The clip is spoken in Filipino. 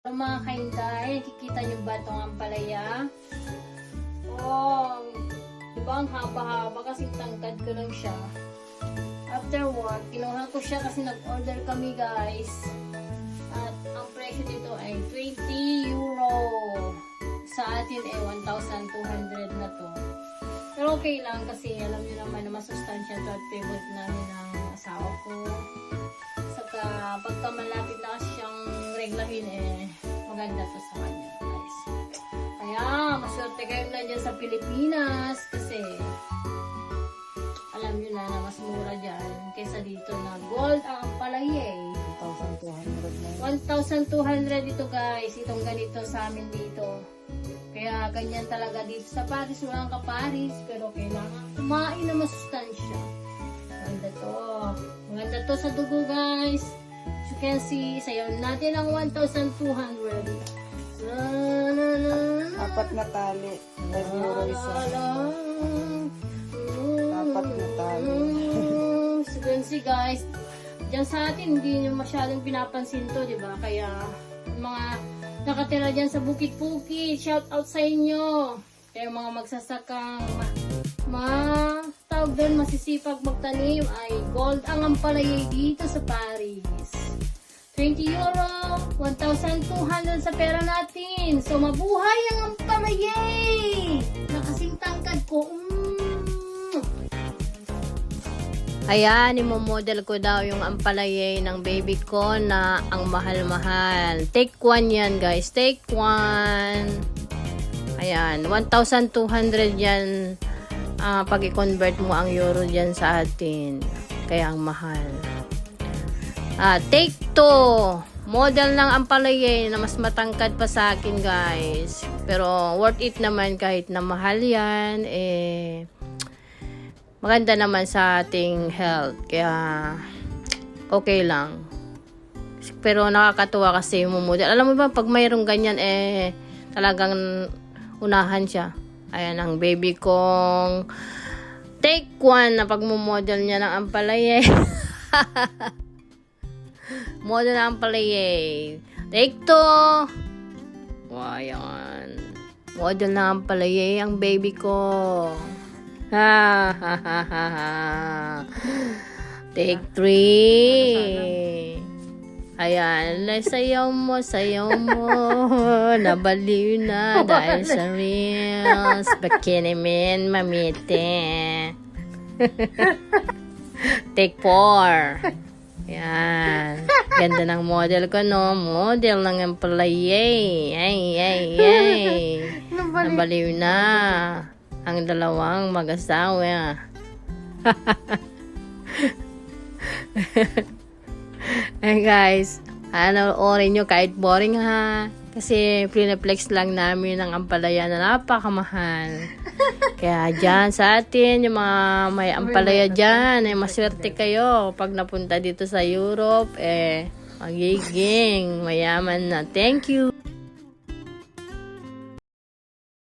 Pero mga kainday, nakikita niyo ba itong ampalaya? Oh, di ba ang haba-haba kasi tangkad ko lang siya. After work, kinuha ko siya kasi nag-order kami guys. At ang presyo dito ay 20 euro. Sa atin ay 1,200 na to. Pero okay lang kasi alam niyo naman na masustansya to at favorite namin ng asawa ko. Saka pagka malapit na kasi siyang reglahin eh, maganda to sa kanya guys. Kaya maswerte kayo na dyan sa Pilipinas kasi alam niyo na na mas mura dyan kaysa dito na gold ang palay eh. 1,200 na yun. 1,200 ito guys. Itong ganito sa amin dito. Kaya ganyan talaga dito sa Paris. Walang ka-Paris. Pero kailangan kumain na masustansya. Maganda to. Maganda to sa dugo guys. You can see, sayaw natin ang 1,200. Na, na, na. Apat na tali. 5 euro isa. Apat na tali. So, yun si guys. Diyan sa atin, hindi nyo masyadong pinapansin to, di ba? Kaya, mga nakatira dyan sa bukit-bukit, shout out sa inyo. Kaya mga magsasakang ma, ma tawag doon, masisipag magtanim ay gold ang ampalayay dito sa Paris. 20 euro, 1,200 sa pera natin. So, mabuhay ang ampalayay! Nakasing tangkad ko. Mm. Ayan, imomodel ko daw yung ampalayay ng baby ko na ang mahal-mahal. Take one yan, guys. Take one. Ayan, 1,200 yan. ah, pag i-convert mo ang euro dyan sa atin. Kaya ang mahal. Ah, take two. Model ng ampalayay na mas matangkad pa sa akin, guys. Pero worth it naman kahit na mahal yan. Eh, maganda naman sa ating health. Kaya, okay lang. Pero nakakatuwa kasi yung model. Alam mo ba, pag mayroong ganyan, eh, talagang unahan siya. Ayan ang baby kong take one na pagmumodel niya ng ampalaya. Model ng ampalaya. Take two. Wow, ayan. Model ng ampalaya ang baby ko. Ha, ha, ha, ha, ha. Take three. Ayan, na- sayaw mo, sayaw mo. Nabaliw na dahil sa reels. Bikini man, mamite. Take four. Ayan. Ganda ng model ko, no? Model ng palayay. Ay, ay, ay. Nabaliw na ang dalawang mag-asawa. Ay guys, ano orin nyo kahit boring ha. Kasi pinaplex lang namin ang ampalaya na napakamahal. Kaya dyan sa atin, yung mga may ampalaya dyan, eh, maswerte kayo. Pag napunta dito sa Europe, eh, magiging mayaman na. Thank you!